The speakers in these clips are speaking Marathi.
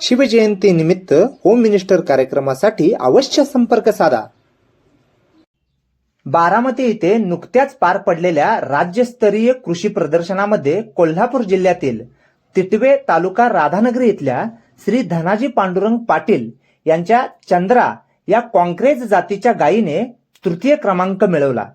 शिवजयंतीनिमित्त होम मिनिस्टर कार्यक्रमासाठी अवश्य संपर्क साधा. बारामती येथे नुकत्याच पार पडलेल्या राज्यस्तरीय कृषी प्रदर्शनामध्ये कोल्हापूर जिल्ह्यातील तिटवे तालुका राधानगरी इथल्या श्री धनाजी पांडुरंग पाटील यांच्या चंद्रा या कॉन्क्रेज जातीच्या गायीने तृतीय क्रमांक मिळवला.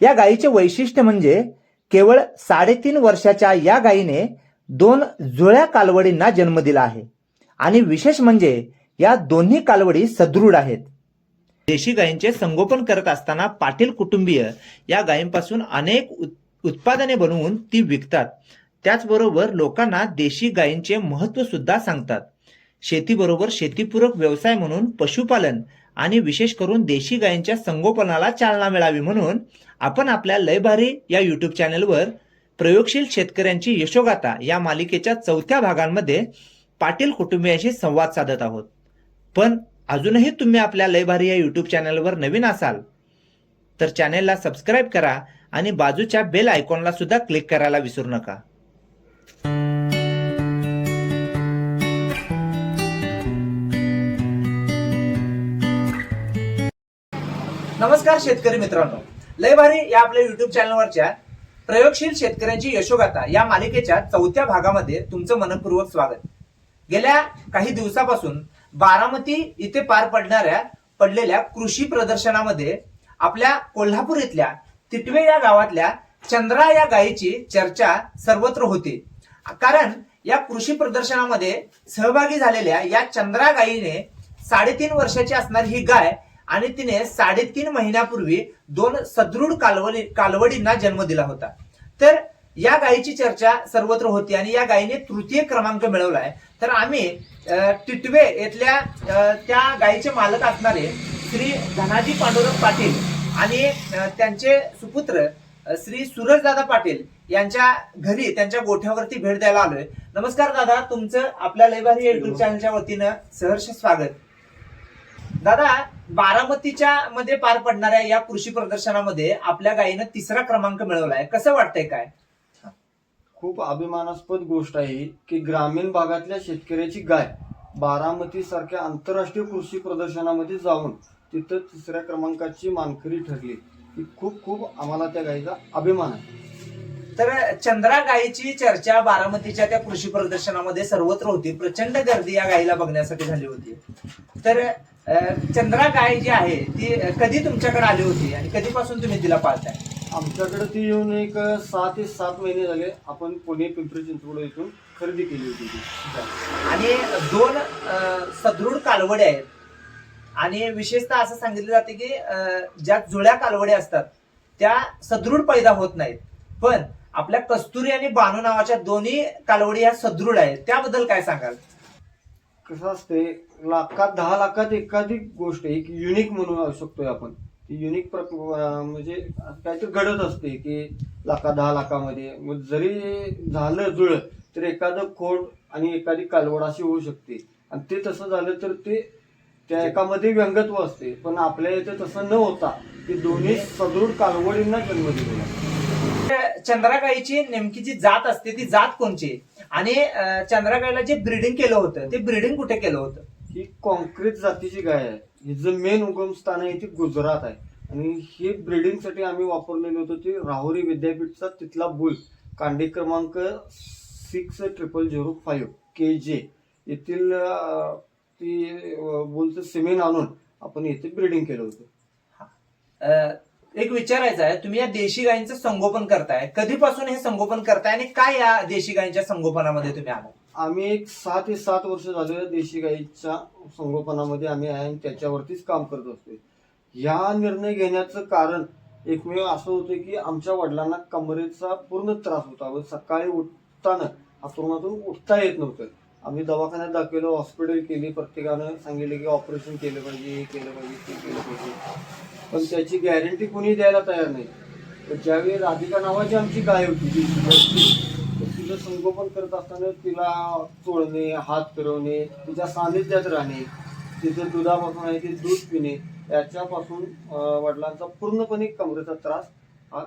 या गायीचे वैशिष्ट्य म्हणजे केवळ साडेतीन वर्षाच्या या गायीने दोन जुळ्या कालवडींना जन्म दिला आहे. आणि विशेष म्हणजे या दोन्ही कालवडी सदृढ आहेत. देशी गायींचे संगोपन करत असताना पाटील कुटुंबीय या गायींपासून अनेक उत्पादने बनवून ती विकतात. त्याचबरोबर लोकांना देशी गायींचे महत्त्व सुद्धा सांगतात. शेतीबरोबर शेतीपूरक व्यवसाय म्हणून पशुपालन आणि विशेष करून देशी गायींच्या संगोपनाला चालना मिळावी म्हणून आपण आपल्या लयभारी या युट्यूब चॅनलवर प्रयोगशील शेतकऱ्यांची यशोगाथा या मालिकेच्या चौथ्या भागांमध्ये पाटील कुटुंबियांशी संवाद साधत आहोत. पण अजूनही तुम्ही आपल्या लयभारी या यूट्यूब चॅनलवर नवीन असाल तर चॅनेलला सबस्क्राईब करा आणि बाजूच्या बेल आयकॉनला सुद्धा क्लिक करायला विसरू नका. नमस्कार शेतकरी मित्रांनो. लय भारी या आपल्या युट्यूब चॅनलवरच्या प्रयोगशील शेतकऱ्यांची यशोगाथा या मालिकेच्या चौथ्या भागामध्ये तुमचं मनपूर्वक स्वागत. गेल्या काही दिवसापासून बारामती इथे पार पडणाऱ्या पडलेल्या कृषी प्रदर्शनामध्ये आपल्या कोल्हापूर इथल्या तिटवे या गावातल्या चंद्रा या गायीची चर्चा सर्वत्र होती. कारण या कृषी प्रदर्शनामध्ये सहभागी झालेल्या या चंद्रा गायीने साडेतीन वर्षाची असणारी ही गाय आणि तिने साडेतीन महिन्यापूर्वी दोन सदृढ कालवडी कालवडींना जन्म दिला होता. तर या गायीची चर्चा सर्वत्र होती आणि या गायीने तृतीय क्रमांक मिळवलाय. तर आम्ही टिटवे येथल्या त्या गायीचे मालक असणारे श्री धनाजी पांडुरंग पाटील आणि त्यांचे सुपुत्र श्री सूरजदादा पाटील यांच्या घरी त्यांच्या गोठ्यावरती भेट द्यायला आलोय. नमस्कार दादा तुमचं आपल्या लैबारी युट्यूब चॅनलच्या वतीनं सहर्ष स्वागत. दादा बारामतीच्या मध्ये पार पडणाऱ्या या कृषी प्रदर्शनामध्ये आपल्या गायीनं तिसरा क्रमांक मिळवलाय. कसं वाटतंय काय? खूप अभिमानास्पद गोष्ट आहे की ग्रामीण भागातल्या शेतकऱ्याची गाय बारामती सारख्या आंतरराष्ट्रीय कृषी प्रदर्शनामध्ये जाऊन तिथं तिसऱ्या क्रमांकाची मानकरी ठरली. ही खूप खूप आम्हाला त्या गायीचा अभिमान आहे. तर चंद्रा गायीची चर्चा बारामतीच्या त्या कृषी प्रदर्शनामध्ये सर्वत्र होती. प्रचंड गर्दी या गायीला बघण्यासाठी झाली होती. तर चंद्रा गाय जी आहे ती कधी तुमच्याकडे आली होती? आणि कधीपासून तुम्ही तिला पाळताय? आमच्याकडे ती येऊन एक सहा ते सात महिने झाले. आपण पुणे पिंपरी चिंचवड इथून खरेदी केली होती ती. आणि दोन अं, सदृढ कालवडे आहेत. आणि विशेषतः असं सांगितलं जाते की अं, ज्या जुळ्या कालवड्या असतात त्या सदृढ पैदा होत नाहीत. पण आपल्या कस्तुरी आणि बानू नावाच्या दोन्ही कालवडी ह्या सदृढ आहेत. त्याबद्दल काय सांगाल? कसं असते लाखात दहा लाखात एखादी गोष्ट एक युनिक म्हणू शकतोय आपण. युनिक म्हणजे काहीतरी घडत असते की लाखा दहा लाखामध्ये. मग जरी झालं जुळ तर एखादं खोड आणि एखादी कालवड अशी होऊ शकते. आणि ते तसं झालं तर ते त्या एकामध्ये व्यंगत्व असते. पण आपल्या इथे तसं न होता की दोन्ही सदृढ कालवडींना जन्म दिलेला चंद्रागाईची नेमकी जी जात असते ती जात कोणची? आणि अं, चंद्रागाईला जे ब्रीडिंग केलं होतं ते ब्रीडिंग कुठे केलं होतं? ही कॉन्क्रीट जातीची गाय आहे. हिचं मेन उगमस्थान आहे ते गुजरात आहे. आणि हे ब्रीडिंगसाठी आम्ही वापरलेलं होतं ते राहुरी विद्यापीठचा तिथला बुल कांडी क्रमांक six triple zero five K J येथील ती बुलचं सिमेंट आणून आपण येथे ब्रीडिंग केलं होतं. एक विचारायचं आहे तुम्ही या देशी गायींचं संगोपन करताय. कधीपासून हे संगोपन करताय आणि काय या देशी गायींच्या संगोपनामध्ये तुम्ही आला आम्ही एक सहा ते सात वर्ष झाले देशी गाईच्या संगोपनामध्ये आम्ही आहे आणि त्याच्यावरतीच काम करत असतोय. ह्या निर्णय घेण्याचं कारण एकमेव असं होतं की आमच्या वडिलांना कमरेचा पूर्ण त्रास होता व सकाळी उठताना हातरुणातून उठता येत नव्हतं. आम्ही दवाखान्यात दाखवलं हॉस्पिटल केली प्रत्येकानं सांगितलं की ऑपरेशन केलं पाहिजे हे केलं पाहिजे ते केलं पाहिजे. पण त्याची गॅरंटी कुणी द्यायला तयार नाही. तर ज्यावेळी राधिका नावाची आमची गाय होती तिचं संगोपन करत असताना तिला चोळणे हात फिरवणे तिच्या सानिध्यात राहणे तिचं दुधापासून आहे ते दूध पिणे याच्यापासून वडिलांचा पूर्णपणे कमरेचा त्रास हा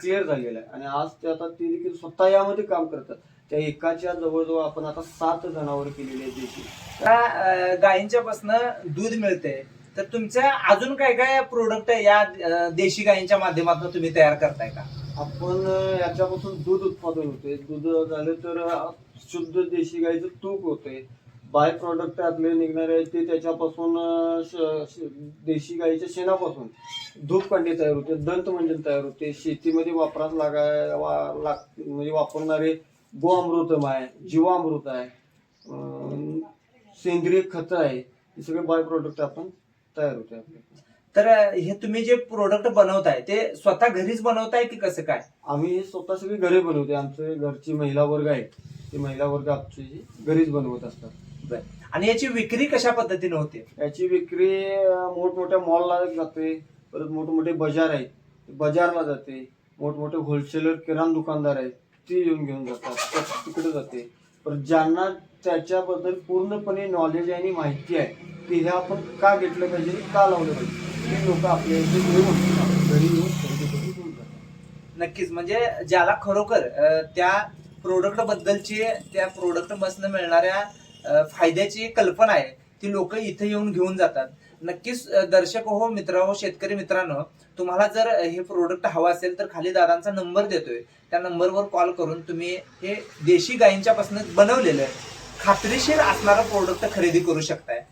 क्लिअर झालेला आहे. आणि आज ते आता ते देखील स्वतः यामध्ये काम करतात. त्या एकाच्या जवळजवळ आपण आता सात जनावर केलेली आहेत देशी आता गायींच्या पासनं दूध मिळते तर तुमच्या अजून काय काय प्रोडक्ट या देशी गायींच्या माध्यमातून तुम्ही तयार करताय का? आपण याच्यापासून दूध उत्पादन होते दूध झालं तर शुद्ध देशी गाईचं तूप होते बाय प्रॉडक्ट आपले निघणारे आहेत ते त्याच्यापासून श- देशी गाईच्या शेणापासून. धूपकांडी तयार होते दंतमंजन तयार होते. शेतीमध्ये वापरास लागाय वा- लाग म्हणजे वापरणारे गोअमृतम आहे जीवामृत आहे सेंद्रिय खतं आहे. हे सगळे बाय प्रॉडक्ट आपण तयार होते आपले तर हे तुम्ही जे प्रोडक्ट बनवताय ते स्वतः घरीच बनवताय की कसं काय? आम्ही स्वतः सगळी घरी बनवते आमचे घरची महिला वर्ग आहे. ते महिला वर्ग आमची घरीच बनवत असतात. आणि याची विक्री कशा पद्धतीने होते? याची विक्री मोठमोठ्या मॉलला जाते. परत मोठमोठे बाजार आहेत. बाजारला जाते. मोठमोठे होलसेलर किराणा दुकानदार आहेत. ते येऊन घेऊन जातात. तिकडे जाते. परत ज्यांना त्याच्याबद्दल पूर्णपणे नॉलेज आहे आणि माहिती आहे की हे आपण का घेतलं पाहिजे का लावलं पाहिजे? ते लोक आपल्या इथे येऊन घरी येऊन खरेदी करून घेऊन जातात. नक्कीच. म्हणजे ज्याला खरोखर त्या प्रोडक्ट बद्दलची त्या प्रोडक्ट मधनं मिळणाऱ्या फायद्याची कल्पना आहे ती लोक इथे येऊन घेऊन जातात. नक्कीच दर्शक हो मित्र हो शेतकरी मित्रांनो तुम्हाला जर हे प्रोडक्ट हवं असेल तर खाली दादांचा नंबर देतोय. त्या नंबरवर कॉल करून तुम्ही हे देशी गायींच्यापासून बनवलेलं खात्रीशीर असणारं प्रोडक्ट खरेदी करू शकताय.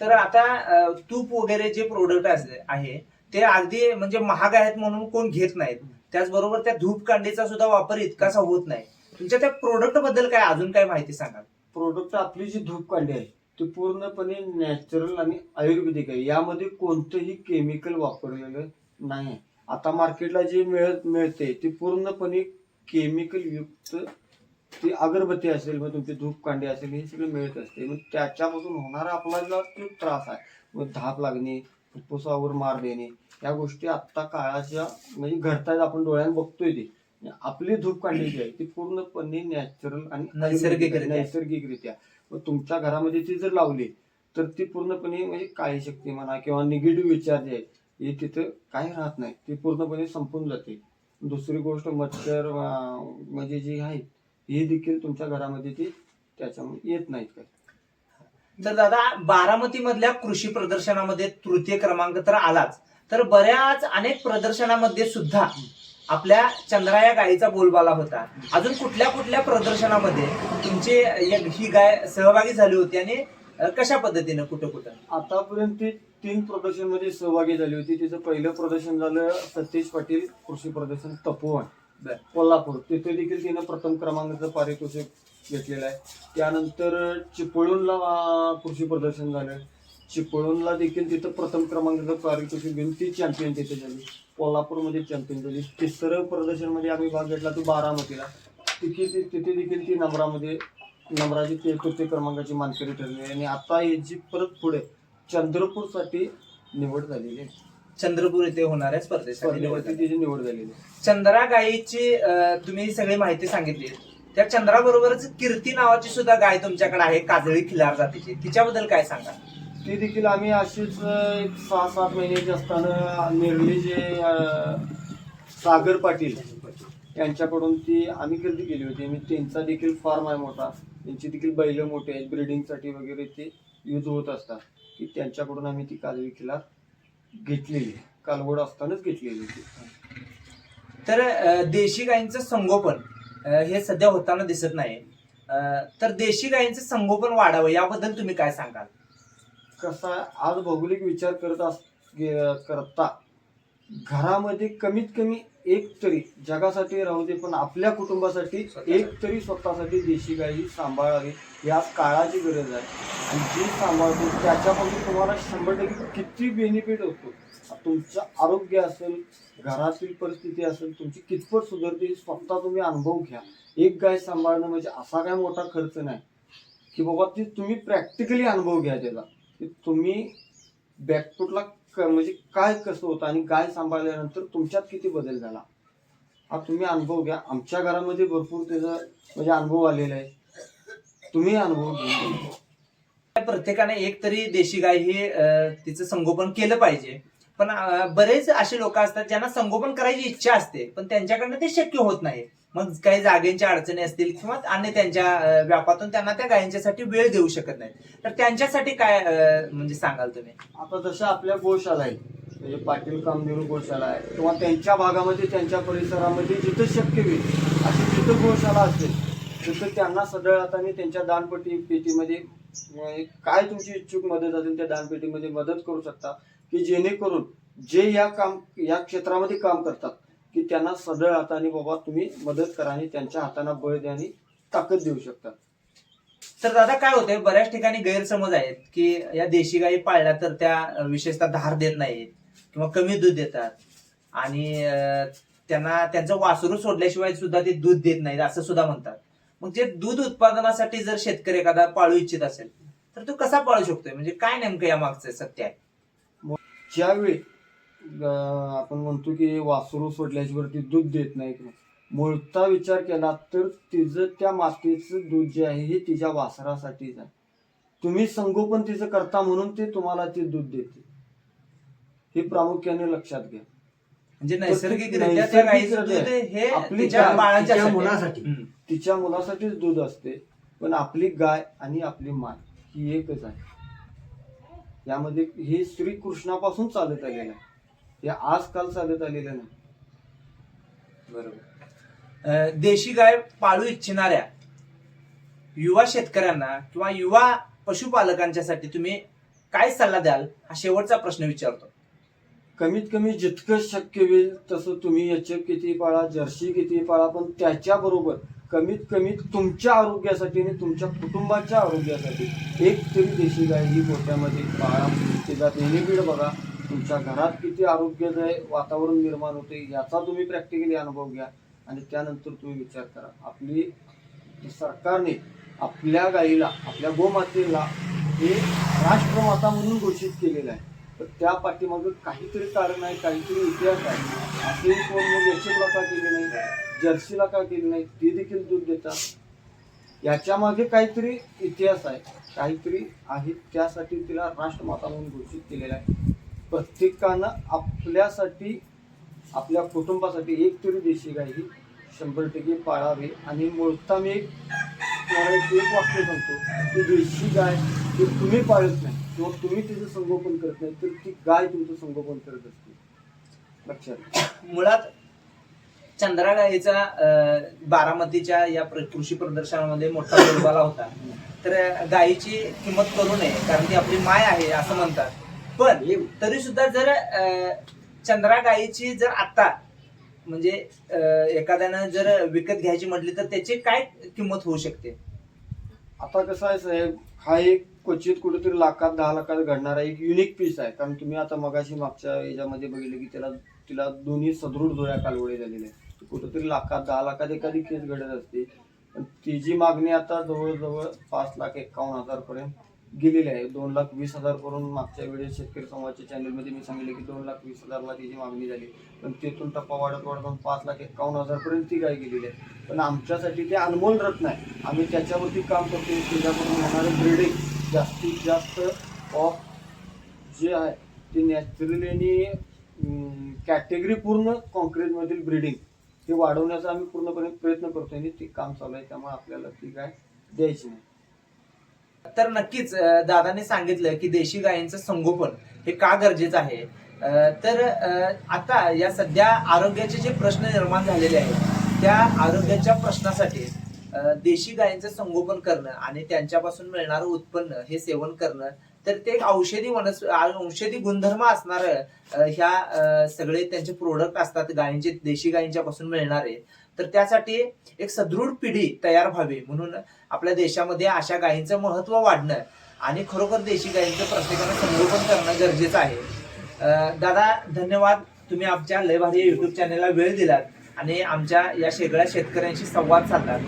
तर आता तूप वगैरे जे प्रोडक्ट आहे ते अगदी म्हणजे महाग आहेत म्हणून कोण घेत नाहीत. त्याचबरोबर त्या धूप कांडीचा सुद्धा वापर इतकासा होत नाही. तुमच्या त्या प्रोडक्टबद्दल काय अजून काय माहिती सांगाल? प्रोडक्ट आपली जी धूपकांडी आहे ती पूर्णपणे नॅचरल आणि आयुर्वेदिक आहे. यामध्ये कोणतंही केमिकल वापरलेलं नाही. आता मार्केटला जे मिळत मिळते ती पूर्णपणे केमिकल युक्त ती अगरबत्ती असेल मग तुमची धूपकांडी असेल हे सगळं मिळत असते. मग त्याच्यापासून होणारा आपल्याला जो त्रास आहे मग धाप लागणे फुफ्फुसावर मार देणे या गोष्टी आत्ता काळाच्या म्हणजे घडतायत आपण डोळ्यानं बघतोय ते. आपली धूपकांडी जी आहे ती पूर्णपणे नॅचरल आणि नैसर्गिकरित्या. नैसर्गिकरित्या. मग तुमच्या घरामध्ये ती जर लावली तर ती पूर्णपणे म्हणजे काळी शक्ती म्हणा किंवा निगेटिव्ह विचार जे आहे हे तिथं काही राहत नाही. ती पूर्णपणे संपून जाते. दुसरी गोष्ट मच्छर म्हणजे जी आहेत हे देखील तुमच्या घरामध्ये ती त्याच्यामुळे येत नाहीत काय तर दादा बारामती मधल्या कृषी प्रदर्शनामध्ये तृतीय क्रमांक तर आलाच. तर बऱ्याच अनेक प्रदर्शनामध्ये सुद्धा आपल्या चंद्रा या गायीचा बोलबाला होता. अजून कुठल्या कुठल्या प्रदर्शनामध्ये तुमची ही गाय सहभागी झाली होती आणि कशा पद्धतीनं कुठं कुठं? आतापर्यंत ती तीन प्रदर्शनमध्ये सहभागी झाली होती. तिचं पहिलं प्रदर्शन झालं सतीश पाटील कृषी प्रदर्शन तपोवन. कोल्हापूर. तिथे देखील तिनं प्रथम क्रमांकाचं पारितोषिक घेतलेलं आहे. त्यानंतर चिपळूणला कृषी प्रदर्शन झालं. चिपळूणला देखील तिथं प्रथम क्रमांकाचं पारितोषिक घेऊन ती चॅम्पियन तिथे झाली. कोल्हापूरमध्ये चॅम्पियन झाली. तिसरं प्रदर्शनमध्ये आम्ही भाग घेतला तो बारामतीला. तिथे तिथे देखील ती नंबरामध्ये नंबराची ते तृतीय क्रमांकाची मानकरी ठरली आहे आणि आता याची परत पुढे चंद्रपूरसाठी निवड झालेली आहे. चंद्रपूर येथे होणाऱ्या स्पर्धेसाठी निवड झाली. निवड झालेली. चंद्रा गायीची अ, तुम्ही सगळी माहिती सांगितली. त्या चंद्रा बरोबरच कीर्ती नावाची सुद्धा गाय तुमच्याकडे आहे काजळी खिलार जातीची. तिच्याबद्दल काय सांगा? ती देखील आम्ही अशीच अं, एक सहा सात महिन्याची असताना निर्ली जे अं, सागर पाटील यांच्याकडून ती आम्ही खरेदी केली होती. आणि त्यांचा देखील फार्म आहे मोठा. त्यांची देखील बैल मोठे आहेत. ब्रिडिंगसाठी वगैरे ते यूज होत असतात. की त्यांच्याकडून आम्ही ती काजळी खिलार घेतलेली. कालवड असतानाच घेतलेली होती. तर अ, देशी गायींचं संगोपन अ, हे सध्या होताना दिसत नाही. अ, तर देशी गायींचं संगोपन वाढावं याबद्दल तुम्ही काय सांगाल? कसा आज भौगोलिक विचार करत अस गे- करता घरामध्ये कमीत कमी एक तरी जगासाठी राहू दे पण आपल्या कुटुंबासाठी एक तरी स्वतःसाठी देशी गाय ही आज या काळाची गरज आहे. आणि जी सांभाळतो त्याच्यापासून तुम्हाला शंभर टक्के किती बेनिफिट होतो? तुमचं आरोग्य असेल घरातील परिस्थिती असेल तुमची कितपत सुधारते हे स्वतः तुम्ही अनुभव घ्या. एक गाय सांभाळणं म्हणजे असा काय मोठा खर्च नाही. की बाबा ती तुम्ही प्रॅक्टिकली अनुभव घ्या त्याला. की तुम्ही बॅकफूटला क- म्हणजे काय कसं होतं आणि गाय सांभाळल्यानंतर तुमच्यात किती बदल झाला? हा तुम्ही अनुभव घ्या. आमच्या घरामध्ये भरपूर त्याचा म्हणजे अनुभव आलेला आहे. तुम्ही अनुभव घेऊन. प्रत्येकाने एक तरी देशी गाय ही तिचं संगोपन केलं पाहिजे. पण बरेच असे लोक असतात ज्यांना संगोपन करायची इच्छा असते पण त्यांच्याकडनं ते शक्य होत नाही. मग काही जागेंच्या अडचणी असतील किंवा अन्य त्यांच्या व्यापातून त्यांना त्या गायींच्यासाठी वेळ देऊ शकत नाही तर त्यांच्यासाठी काय म्हणजे सांगाल तुम्ही? आता जशा आपल्या गोशाला आहेत म्हणजे पाटील कामदेव गोशाला आहे किंवा त्यांच्या भागामध्ये त्यांच्या परिसरामध्ये जिथं शक्य होईल अशी जिथं गोशाला असेल तिथं त्यांना सदळ हाताने त्यांच्या दानपेटी पेटीमध्ये काय तुमची इच्छुक मदत असेल त्या दानपेटीमध्ये मदत करू शकता की जेणेकरून जे या काम या क्षेत्रामध्ये काम करतात की त्यांना सदळ हाताने बाबा तुम्ही मदत करा आणि त्यांच्या हाताना बळ द्या आणि ताकद देऊ शकता. तर दादा काय होतंय? बऱ्याच ठिकाणी गैरसमज आहेत की या देशी गायी पाळल्या तर त्या विशेषतः धार देत नाहीत किंवा कमी दूध देतात. आणि त्यांना त्यांचं वासरू सोडल्याशिवाय सुद्धा ते दूध देत नाहीत असं सुद्धा म्हणतात. मग जे दूध उत्पादनासाठी जर शेतकरी एखादा पाळू इच्छित असेल तर तो कसा पाळू शकतोय? म्हणजे काय नेमकं या मागचं सत्य आहे? ज्यावेळी आपण म्हणतो की वासरू सोडल्याशिवाय ती दूध देत नाही. किंवा मूळचा विचार केला तर तिचं त्या मातेचं दूध जे आहे हे तिच्या वासरासाठीच आहे तुम्ही संगोपन तिचं करता म्हणून ते तुम्हाला ते दूध देते. हे प्रामुख्याने लक्षात घ्या. म्हणजे ते नैसर्गिकरित्या गाईचं दूध हे आपली तिच्या गाय, बाळांच्या तिच्या मुलासाठी. तिच्या मुलासाठीच दूध असते पण आपली गाय आणि आपली माय ही एकच आहे. यामध्ये हे श्रीकृष्णापासून चालत आलेलं आहे. हे आजकाल चालत आलेलं नाही. बरोबर. अं, देशी गाय पाळू इच्छिणाऱ्या युवा शेतकऱ्यांना किंवा युवा पशुपालकांच्यासाठी तुम्ही काय सल्ला द्याल? हा शेवटचा प्रश्न विचारतो. कमीत कमी जितकं शक्य होईल तसं तुम्ही याचे किती पाळा जर्सी किती पाळा पण त्याच्याबरोबर कमीत कमी तुमच्या आरोग्यासाठी आणि तुमच्या कुटुंबाच्या आरोग्यासाठी एक तरी देशी गाय ही गोठ्यामध्ये पाळा. तिचा बेनिफिट बघा तुमच्या घरात किती आरोग्यदायी वातावरण निर्माण होते याचा तुम्ही प्रॅक्टिकली अनुभव घ्या आणि त्यानंतर तुम्ही विचार करा. आपली सरकारने आपल्या गाईला आपल्या गोमातेला हे राष्ट्रमाता म्हणून घोषित केलेलं आहे. तर त्या पाठीमागं काहीतरी कारण आहे काहीतरी इतिहास आहे. असे कोण मग यशला का केली नाही? जर्सीला का केली नाही? ते देखील दूध देतात. याच्यामागे काहीतरी इतिहास आहे. काहीतरी आहे. त्यासाठी तिला राष्ट्रमाता म्हणून घोषित केलेलं आहे. प्रत्येकानं आपल्यासाठी आपल्या कुटुंबासाठी एक तरी देशी गाय ही शंभर टक्के पाळावी. आणि मुळता मी एक तुम्हाला एक वाक्य सांगतो. की देशी गाय जर तुम्ही पाळत नाही किंवा तुम्ही तिचं संगोपन करत नाही तर ती गाय तुमचं संगोपन करत असते. लक्षात. मुळात चंद्रा गाईचा अं, बारामतीच्या या प्र- कृषी प्रदर्शनामध्ये मोठा बोलबाला होता. तर गायीची किंमत करू नये कारण ती आपली माय आहे असं म्हणतात. पण तरी सुद्धा जर अं, चंद्रा गायीची जर आता म्हणजे एखाद्यानं जर विकत घ्यायची म्हटली तर त्याची काय किंमत होऊ शकते? आता कसं आहे साहेब हा एक क्वचित कुठेतरी लाखात दहा लाखात घडणारा एक युनिक पीस आहे. कारण तुम्ही आता मगाशी मागच्या याच्यामध्ये बघितलं की त्याला तिला दोन्ही सदृढ डोळ्या कालवडे झालेले आहेत. कुठेतरी लाखात दहा लाखात एखादी केस घडत असते. पण तिची मागणी आता जवळजवळ पाच लाख एक्कावन्न हजार पर्यंत गेलेली आहे. दोन लाख वीस हजार करून मागच्या वेळेस शेतकरी संवादच्या चॅनलमध्ये मी सांगितले की दोन लाख वीस हजारला तिची मागणी झाली. पण तिथून टप्पा वाढत वाढत पाच लाख एकावन्न हजारपर्यंत ती गाय गेलेली आहे. पण आमच्यासाठी ते अनमोल रत्न आहे. आम्ही त्याच्यावरती काम करतो त्याच्याकडून होणारं ब्रिडिंग जास्तीत जास्त ऑफ जे आहे ते नॅचरली आणि कॅटेगरी पूर्ण कॉन्क्रीटमधील ब्रिडिंग ते वाढवण्याचा आम्ही पूर्णपणे प्रयत्न करतो आणि ते काम चालू आहे. त्यामुळे आपल्याला ती गाय द्यायची नाही. तर नक्कीच दादाने सांगितलं की देशी गायींचं संगोपन हे का गरजेचं आहे? तर आता या सध्या आरोग्याचे जे प्रश्न निर्माण झालेले आहेत त्या आरोग्याच्या प्रश्नासाठी देशी गायींचं संगोपन करणं आणि त्यांच्यापासून मिळणारं उत्पन्न हे सेवन करणं तर ते एक औषधी वनस्प औषधी गुणधर्म असणार ह्या सगळे त्यांचे प्रोडक्ट असतात गायींचे देशी गायींच्या पासून मिळणारे तर त्यासाठी एक सदृढ पिढी तयार व्हावी. म्हणून आपल्या देशामध्ये अशा गायींचं महत्त्व वाढणं आणि खरोखर देशी गायींचं प्रत्येकानं संगोपन करणं गरजेचं आहे. दादा धन्यवाद. तुम्ही आमच्या लय भारी युट्यूब चॅनलला वेळ दिलात आणि आमच्या या शेगळ्या शेतकऱ्यांशी संवाद साधलात.